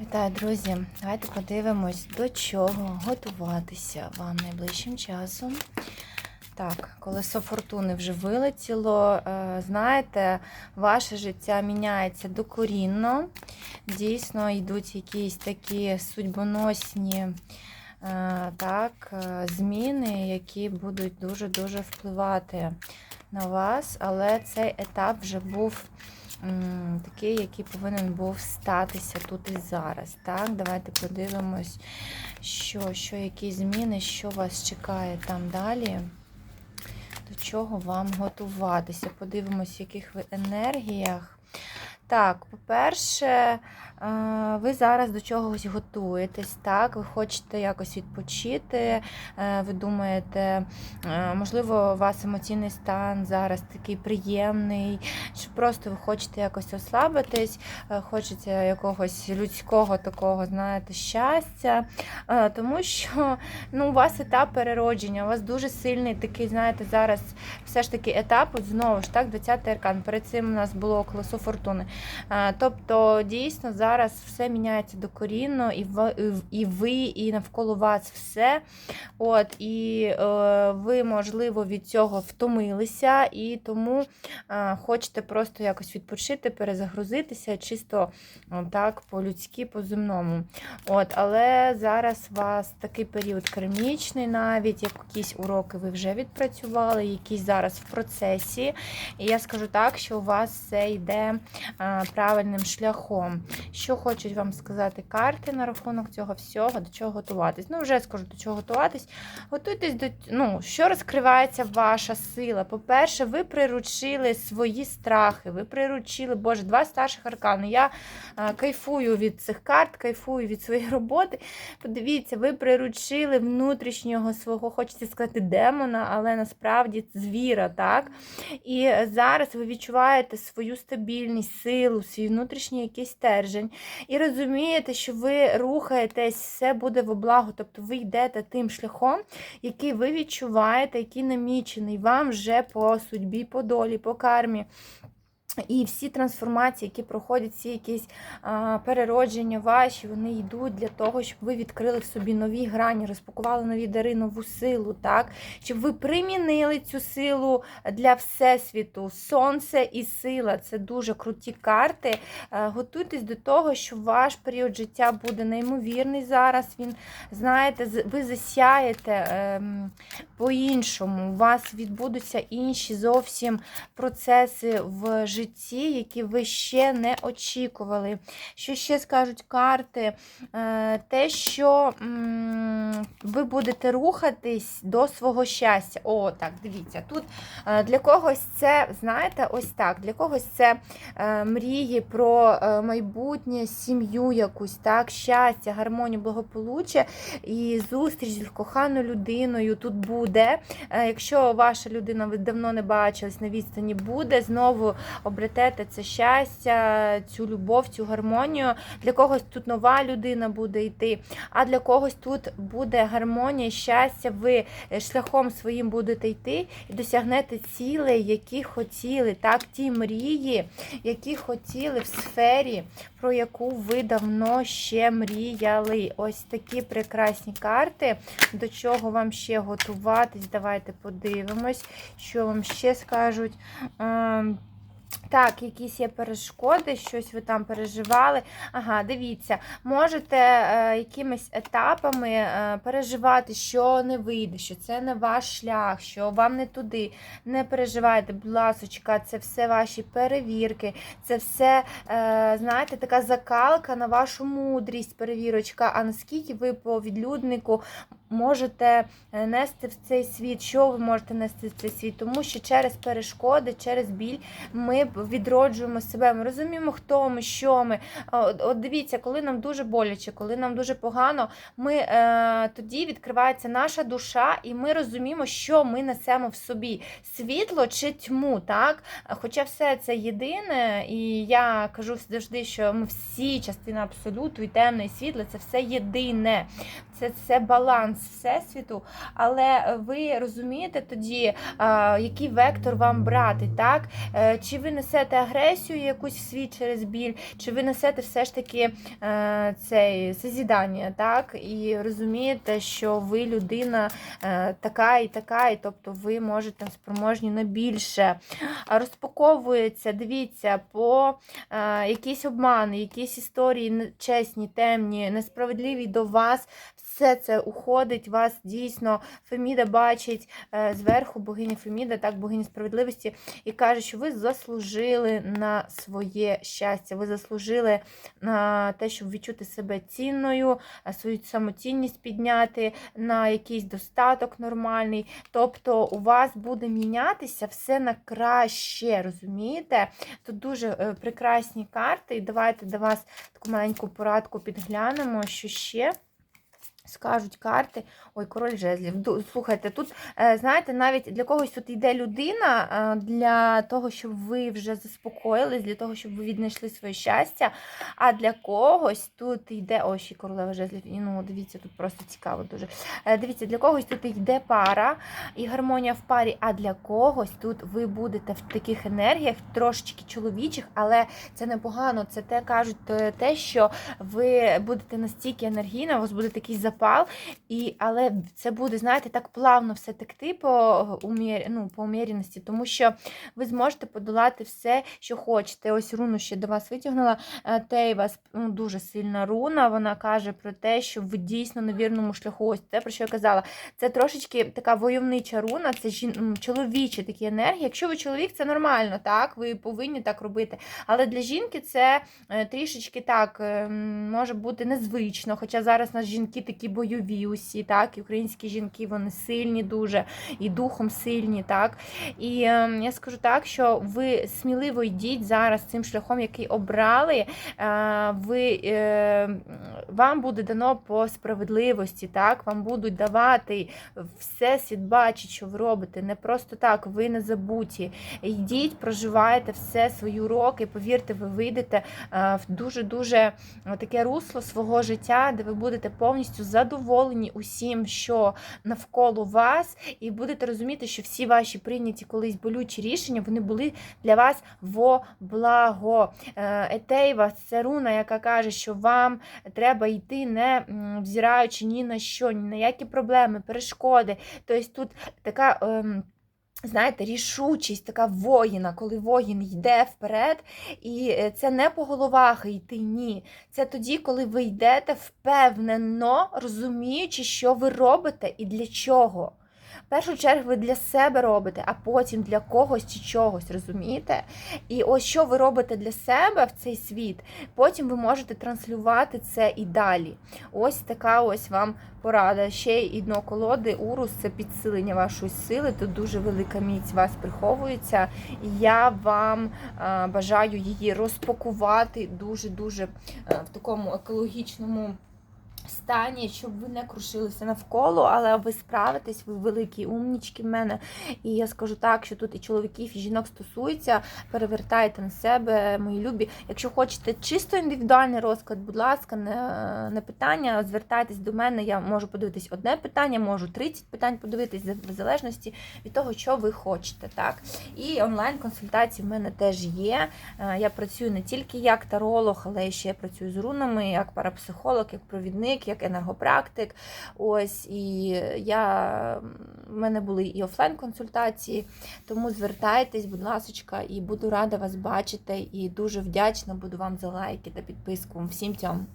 Вітаю, друзі! Давайте подивимось, до чого готуватися вам найближчим часом. Так, колесо фортуни вже вилетіло. Е, Знаєте, ваше життя міняється докорінно. Дійсно, йдуть якісь такі судьбоносні е, так, е, зміни, які будуть дуже-дуже впливати на вас, але цей етап вже був такий, який повинен був статися тут і зараз. Так, давайте подивимось, що, що які зміни, що вас чекає там далі. До чого вам готуватися? Подивимось, в яких ви енергіях. Так, по-перше, е, ви зараз до чогось готуєтесь, так? Ви хочете якось відпочити, е, ви думаєте, е, можливо, у вас емоційний стан зараз такий приємний, чи просто ви хочете якось ослабитись, хочеться якогось людського такого, знаєте, щастя. Тому що ну, у вас етап переродження, у вас дуже сильний такий, знаєте, зараз все ж таки етап, от знову ж так, 20-й аркан. Перед цим у нас було колесо фортуни. Е, Тобто, дійсно, зараз все міняється докорінно, і і ви, і навколо вас все. От, І е, ви, можливо, від цього втомилися, і тому е, хочете просто якось відпочити, перезагрузитися, чисто так, по-людськи, по-земному. От, Але зараз у вас такий період кармічний, навіть якісь уроки ви вже відпрацювали, якісь зараз в процесі. І я скажу так, що у вас все йде а, правильним шляхом. Що хочуть вам сказати карти на рахунок цього всього, до чого готуватись? Ну, вже скажу, до чого готуватись. Готуйтесь до ну, що розкривається ваша сила. По-перше, ви приручили свої страхи, ви приручили, Боже, два старших аркани. Я а, кайфую від цих карт, кайфую від своєї роботи. Подивіться, ви приручили внутрішнього свого, хочеться сказати, демона, але насправді звіра, так? І зараз ви відчуваєте свою стабільність, силу, свій внутрішній якийсь стержень. І розумієте, що ви рухаєтесь, все буде в облагу. Тобто ви йдете тим шляхом, який ви відчуваєте, який намічений вам вже по судьбі, по долі, по кармі. І всі трансформації, які проходять, всі якісь а, переродження ваші, вони йдуть для того, щоб ви відкрили в собі нові грані, розпакували нові дари, нову силу, так? Щоб ви примінили цю силу для Всесвіту. Сонце і сила це дуже круті карти. А, готуйтесь до того, що ваш період життя буде неймовірний зараз. Він, знаєте, ви засяєте ем, по-іншому. У вас відбудуться інші зовсім процеси в житті, які ви ще не очікували. Що ще скажуть карти? Е, Те, що ви будете рухатись до свого щастя. О, так, дивіться, тут е, для когось це, знаєте, ось так, для когось це е, мрії про майбутнє, сім'ю якусь, так, щастя, гармонію, благополуччя і зустріч з коханою людиною тут буде. Якщо ваша людина ви давно не бачились на відстані, буде знову обретете це щастя, цю любов, цю гармонію. Для когось тут нова людина буде йти, а для когось тут буде гармонія, щастя. Ви е, шляхом своїм будете йти і досягнете цілей, які хотіли, так, ті мрії, які хотіли в сфері, про яку ви давно ще мріяли. Ось такі прекрасні карти. До чого вам ще готуватись? Давайте подивимось, що вам ще скажуть. Так, якісь є перешкоди, щось ви там переживали. Ага, дивіться, можете е, якимись етапами е, переживати, що не вийде, що це не ваш шлях, що вам не туди. Не переживайте, будь ласочка, це все ваші перевірки, це все, е, знаєте, така закалка на вашу мудрість, перевірочка. А наскільки ви по відлюднику можете е, нести в цей світ, що ви можете нести в цей світ, тому що через перешкоди, через біль ми відроджуємо себе. Ми розуміємо, хто ми, що ми. От, дивіться, коли нам дуже боляче, коли нам дуже погано, ми е, тоді відкривається наша душа, і ми розуміємо, що ми несемо в собі: світло чи тьму. так? Хоча все це єдине, і я кажу завжди, що ми всі частина абсолюту, і темне, і світле це все єдине. Це, це баланс баланс всесвіту, але ви розумієте тоді, який вектор вам брати, так? Е, Чи ви несете агресію якусь в світ через біль, чи ви несете все ж таки е, цей созідання, так? І розумієте, що ви людина е, така і така, і тобто ви можете спроможні на більше. Розпаковується, дивіться, по е, якісь обмани, якісь історії нечесні, темні, несправедливі до вас. Все це уходить, вас дійсно Феміда бачить е, зверху богиня Феміда, так, богиня справедливості, і каже, що ви заслужили на своє щастя, ви заслужили на те, щоб відчути себе цінною, свою самоцінність підняти, на якийсь достаток нормальний. Тобто у вас буде мінятися все на краще, розумієте? Тут дуже е, прекрасні карти, і давайте до вас таку маленьку порадку підглянемо, що ще. Скажуть карти, ой, король жезлів. Слухайте, тут, е, знаєте, навіть для когось тут йде людина е, для того, щоб ви вже заспокоїлись, для того, щоб ви віднайшли своє щастя. А для когось тут йде. Ой, ще королева жезлів. І, Ну, дивіться, тут просто цікаво дуже. Е, Дивіться, для когось тут йде пара і гармонія в парі, а для когось тут ви будете в таких енергіях, трошечки чоловічих, але це непогано. Це те кажуть те, що ви будете настільки енергійна, у вас буде такий запал, і, але це буде, знаєте, так плавно все текти по, умір, ну, по уміряності, тому що ви зможете подолати все, що хочете. Ось руну ще до вас витягнула. Е, Тейвас ну, дуже сильна руна. Вона каже про те, що ви дійсно на вірному шляху. Ось те, про що я казала. Це трошечки така войовнича руна, це жін... чоловічі такі енергії. Якщо ви чоловік, це нормально, так? Ви повинні так робити. Але для жінки це е, трішечки так е, може бути незвично. Хоча зараз нас жінки такі бойові усі, так, і українські жінки вони сильні дуже і духом сильні, так. І е, я скажу так, що ви сміливо йдіть зараз цим шляхом, який обрали. Е, ви, е, вам буде дано по справедливості, так, вам будуть давати все світ бачить, що ви робите. Не просто так, ви не забуті. Йдіть, проживайте все свої уроки, повірте, ви вийдете е, в дуже-дуже таке русло свого життя, де ви будете повністю задоволені усім, що навколо вас, і будете розуміти, що всі ваші прийняті колись болючі рішення вони були для вас во благо. Е, Етейва це руна, яка каже, що вам треба йти, не взираючи ні на що, ні на які проблеми, перешкоди. Тобто тут така. Знаєте, рішучість, така воїна, коли воїн йде вперед, і е, це не по головах йти, ні. Це тоді, коли ви йдете впевнено, розуміючи, що ви робите і для чого. В першу чергу ви для себе робите, а потім для когось чи чогось, розумієте? І ось що ви робите для себе в цей світ, потім ви можете транслювати це і далі. Ось така ось вам порада. Ще й дно колоди, урус це підсилення вашої сили. Тут дуже велика міць вас приховується. І я вам бажаю її розпакувати дуже-дуже е, в такому екологічному. Стані, щоб ви не крушилися навколо, але ви справитесь, ви великі умнічки в мене. І я скажу так, що тут і чоловіків, і жінок стосується. Перевертайте на себе, мої любі. Якщо хочете чисто індивідуальний розклад, будь ласка, не, не питання, звертайтесь до мене. Я можу подивитись одне питання, можу 30 питань подивитись, в залежності від того, що ви хочете. Так? І онлайн-консультації в мене теж є. Е, Я працюю не тільки як таролог, але ще я працюю з рунами, як парапсихолог, як провідник, як енергопрактик. Ось і я в мене були і офлайн-консультації, тому звертайтесь, будь ласка, і буду рада вас бачити. І дуже вдячна буду вам за лайки та підписку. Всім цьому.